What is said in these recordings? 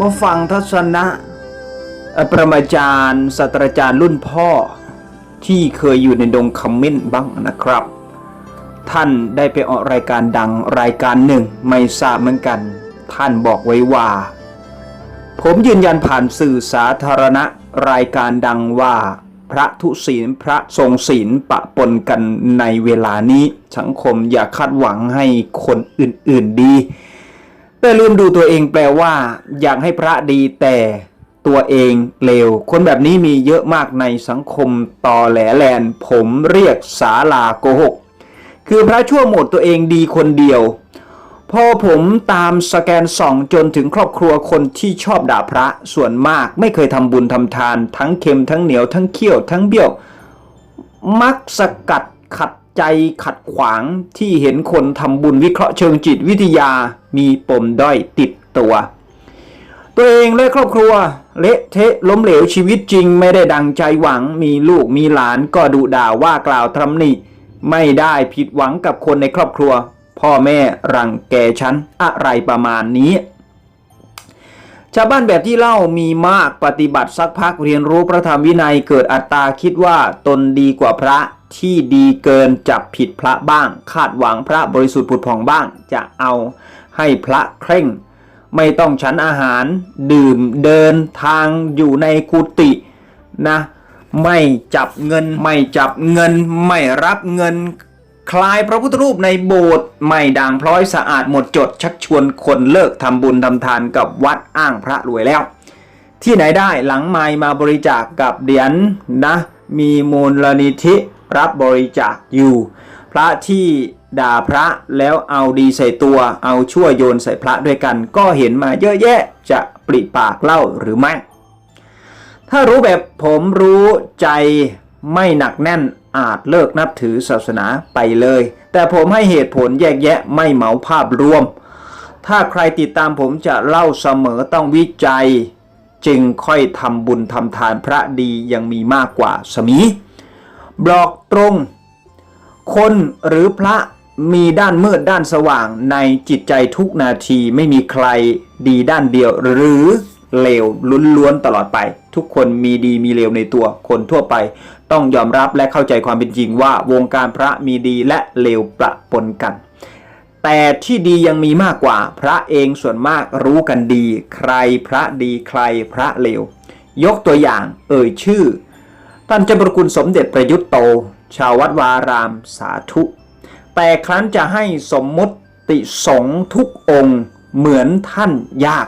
มาฟังทัศนะประมาจารย์ศาสตราจารย์รุ่นพ่อที่เคยอยู่ในดงคอมเมนต์บ้างนะครับ ท่านได้ไปออกรายการดังรายการหนึ่งไม่ทราบเหมือนกัน ท่านบอกไว้ว่า ผมยืนยันผ่านสื่อสาธารณะรายการดังว่า พระทุศีลพระทรงศีลปะปนกันในเวลานี้ สังคมอย่าคาดหวังให้คนอื่นๆดี แต่ลืมดูตัวเองแปลว่า อยากให้พระดีแต่ตัวเองเลว คนแบบนี้มีเยอะมากในสังคมตอแหลแลน ผมเรียกสาลาโกหก คือพระชั่วหมดตัวเองดีคนเดียว พอผมตามสแกนส่องจนถึงครอบครัวคนที่ชอบด่าพระส่วนมากไม่เคยทำบุญทำทาน ทั้งเค็มทั้งเหนียวทั้งเคี่ยวทั้งเบี้ยว มักสกัดขัด ใจขัดขวางที่เห็นคนทำบุญวิเคราะห์เชิงจิตวิทยามีปมด้อยติดตัว ตัวเองและครอบครัว เละเทะล้มเหลวชีวิตจริงไม่ได้ดังใจหวังมีลูกมีหลานก็ดุด่าว่ากล่าวตำหนิไม่ได้ผิดหวังกับคนในครอบครัว พ่อแม่รังแกฉันอะไรประมาณนี้ ชาวบ้านแบบที่เล่ามีมากปฏิบัติสักพักเรียนรู้พระธรรมวินัยเกิดอัตตาคิดว่าตนดีกว่าพระ ที่ดีเกินจับผิดพระบ้าง คาดหวังพระบริสุทธิ์ผุดผ่องบ้าง จะเอาให้พระเคร่ง ไม่ต้องฉันอาหารดื่มเดินทางอยู่ในกุฏินะไม่จับเงินไม่จับเงินไม่รับเงิน คลายพระพุทธรูปในโบสถ์ไม่ด่างพร้อยสะอาดหมดจด ชักชวนคนเลิกทำบุญทำทานกับวัดอ้างพระรวยแล้ว ที่ไหนได้หลังไมมาบริจาคกกับเดียญนะมีมูลนิธิ รับบริจาคอยู่ พระที่ด่าพระแล้วเอาดีใส่ตัว เอาชั่วโยนใส่พระด้วยกัน ก็เห็นมาเยอะแยะจะปริปากเล่าหรือไม่ ถ้ารู้แบบผมรู้ใจไม่หนักแน่นอาจเลิกนับถือศาสนาไปเลย แต่ผมให้เหตุผลแยกแยะไม่เหมาภาพรวม ถ้าใครติดตามผมจะเล่าเสมอต้องวิจัย จึงค่อยทำบุญทำทานพระดียังมีมากกว่าสมี บอกตรง คนหรือพระมีด้านมืดด้านสว่างในจิตใจทุกนาทีไม่มีใครดีด้านเดียวหรือเลวล้วนๆตลอดไป ทุกคนมีดีมีเลวในตัวคนทั่วไป ต้องยอมรับและเข้าใจความเป็นจริงว่าวงการพระมีดีและเลวประปนกัน แต่ที่ดียังมีมากกว่า พระเองส่วนมากรู้กันดี ใครพระดีใครพระเลว ยกตัวอย่างเอ่ยชื่อ ท่านเจ้าประคุณสมเด็จประยุทธ์โต ชาววัดวารามสาธุ แต่ครั้นจะให้สมมติสงทุกองค์เหมือนท่านยาก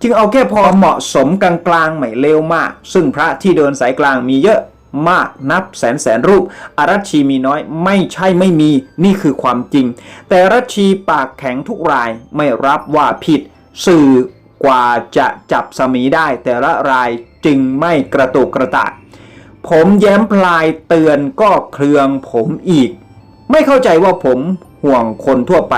จึงเอาแค่พอเหมาะสมกลางๆไม่เลวมาก ซึ่งพระที่เดินสายกลางมีเยอะมากนับแสนแสนรูป อารัชชีมีน้อยไม่ใช่ไม่มีนี่คือความจริง แต่รัชชีปากแข็งทุกรายไม่รับว่าผิด สื่อกว่าจะจับสมีได้ แต่ละรายจึงไม่กระตุกกระตาก ผมแย้มพลายเตือนก็เครืองผมอีก ไม่เข้าใจว่าผมห่วงคนทั่วไป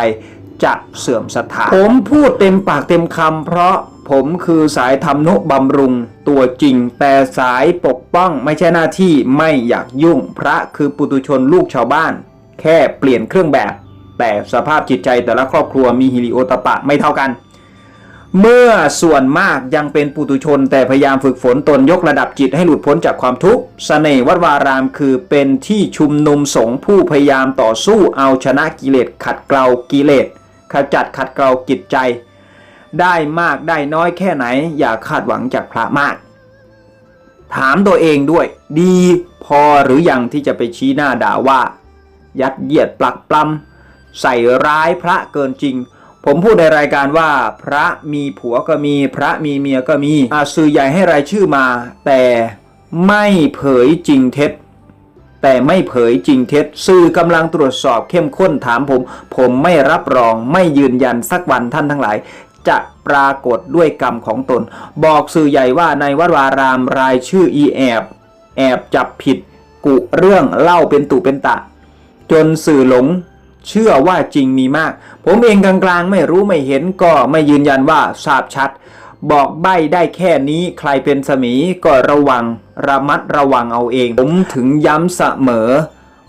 จะเสื่อมศรัทธาผมพูดเต็มปากเต็มคำเพราะผมคือสายธรรมนุบำรุงตัวจริง แต่สายปกป้องไม่ใช่หน้าที่ไม่อยากยุ่ง พระคือปุตุชนลูกชาวบ้าน แค่เปลี่ยนเครื่องแบบ แต่สภาพจิตใจแต่ละครอบครัวมีฮิริโอตปะไม่เท่ากัน เมื่อส่วนมากยังเป็นปุตุชน แต่พยายามฝึกฝนตนยกระดับจิตให้หลุดพ้นจากความทุกข์เสน่ห์วัดวารามคือเป็นที่ชุมนุมสงฆ์ผู้พยายามต่อสู้เอาชนะกิเลสขัดเกลากิเลสขจัดขัดเกลาจิตใจ ได้มากได้น้อยแค่ไหน อย่าคาดหวังจากพระมาก ถามตัวเองด้วย ดีพอหรือยังที่จะไปชี้หน้าด่าว่า ยัดเยียดปลักปลำใส่ร้ายพระเกินจริง ผมพูดในรายการว่าพระมีผัวก็มีพระมีเมียก็มีอาสื่อใหญ่ให้รายชื่อมา แต่ไม่เผยจริงเท็จ แต่ไม่เผยจริงเท็จสื่อกำลังตรวจสอบเข้มข้นถามผม ผมไม่รับรองไม่ยืนยันสักวันท่านทั้งหลาย จะปรากฏด้วยกรรมของตน บอกสื่อใหญ่ว่าในวัดวารามรายชื่ออีแอบ แอบจับผิด กุเรื่องเล่าเป็นตุเป็นตะ จนสื่อหลง เชื่อว่าจริงมีมาก ผมเองกลางๆ ไม่รู้ไม่เห็นก็ไม่ยืนยันว่าทราบชัด บอกใบ้ได้แค่นี้ใครเป็นสมีก็ระวังระมัดระวังเอาเอง ผมถึงย้ำเสมอ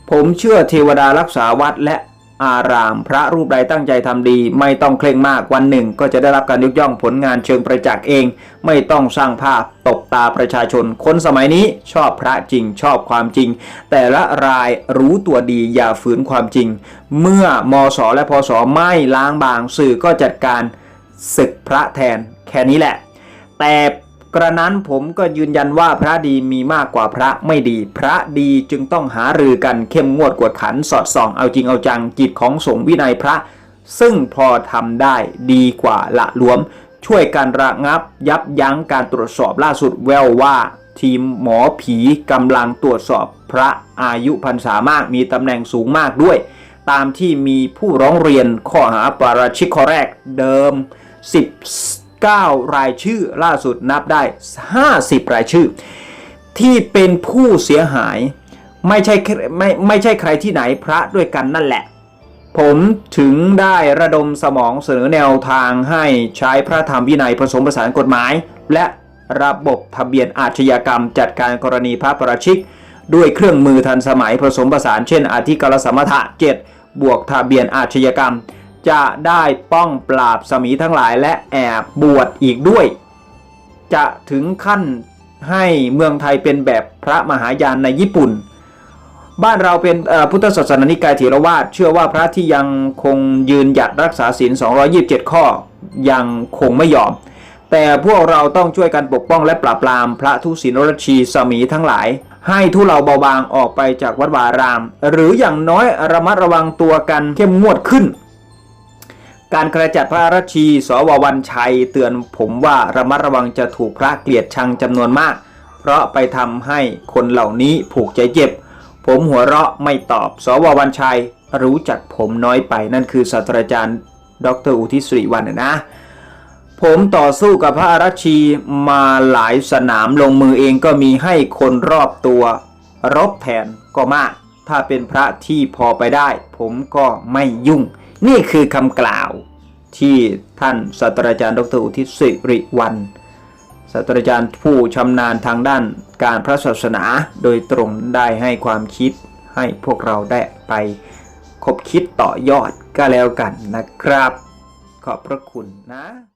ผมเชื่อเทวดารักษาวัดและ อาราม พระรูปใดตั้งใจทำดี ไม่ต้องเคร่งมากวันหนึ่ง ก็จะได้รับการยกย่องผลงานเชิงประจักษ์เอง ไม่ต้องสร้างภาพตกตาประชาชน คนสมัยนี้ชอบพระจริงชอบความจริง แต่ละรายรู้ตัวดีอย่าฝืนความจริง เมื่อมสและพศไม่ล้างบางสื่อก็จัดการศึกพระแทนแค่นี้แหละ แต่ กระนั้นผมก็ยืนยันว่าพระดีมีมากกว่าพระไม่ดี พระดีจึงต้องหารือกันเข้มงวดกวดขันสอดส่อง เอาจริงเอาจังกิจของสงฆ์วินัยพระ ซึ่งพอทำได้ดีกว่าละหลวม ช่วยกันระงับยับยั้งการตรวจสอบล่าสุดแววว่า ทีมหมอผีกำลังตรวจสอบพระอายุพรรษามากมีตำแหน่งสูงมากด้วย ตามที่มีผู้ร้องเรียนข้อหาปาราชิกข้อแรกเดิม 9 รายชื่อล่าสุดนับได้ 50 รายชื่อ ที่เป็นผู้เสียหายไม่ใช่ไม่ไม่ใช่ใครที่ไหนพระด้วยกันนั่นแหละ ผมถึงได้ระดมสมองเสนอแนวทางให้ใช้พระธรรมวินัยผสมผสานกฎหมาย และระบบทะเบียนอาชญากรรม จัดการกรณีพระประชิก ด้วยเครื่องมือทันสมัยผสมผสานเช่นอธิกรสมถะ7บวกทะเบียนอาชญากรรม จะได้ป้องปราบสมีทั้งหลายและแอบบวชอีกด้วย จะถึงขั้นให้เมืองไทยเป็นแบบพระมหายานในญี่ปุ่น บ้านเราเป็นพุทธศาสนานิกายเถรวาทเชื่อว่าพระที่ยังคงยืนหยัดรักษาศีล 227 ข้อยังคงไม่ยอม แต่พวกเราต้องช่วยกันปกป้องและปราบปรามพระทุศีลรชีสมีทั้งหลาย ให้ทุเลาเบาบางออกไปจากวัดวาราม หรืออย่างน้อยระมัดระวังตัวกันเข้มงวดขึ้น การกระจัดพระราชี สววันชัย เตือนผมว่าระมัดระวังจะถูกพระเกลียดชังจำนวนมาก เพราะไปทำให้คนเหล่านี้ผูกใจเจ็บ ผมหัวเราะไม่ตอบ สววันชัย รู้จักผมน้อยไปนั่นคือศาสตราจารย์ ดรอุทิศสิริวันนะ ผมต่อสู้กับพระอรัชีมาหลายสนามลงมือเองก็มีให้คนรอบตัว รบแทนก็มาก ถ้าเป็นพระที่พอไปได้ ผมก็ไม่ยุ่ง นี่คือคำกล่าวที่ท่านศาสตราจารย์ดรอุทิศสิริวัน ศาสตราจารย์ผู้ชำนาญทางด้านการพระศาสนาโดยตรงได้ให้ความคิดให้พวกเราได้ไปคบคิดต่อยอดก็แล้วกันนะครับ ขอบพระคุณนะ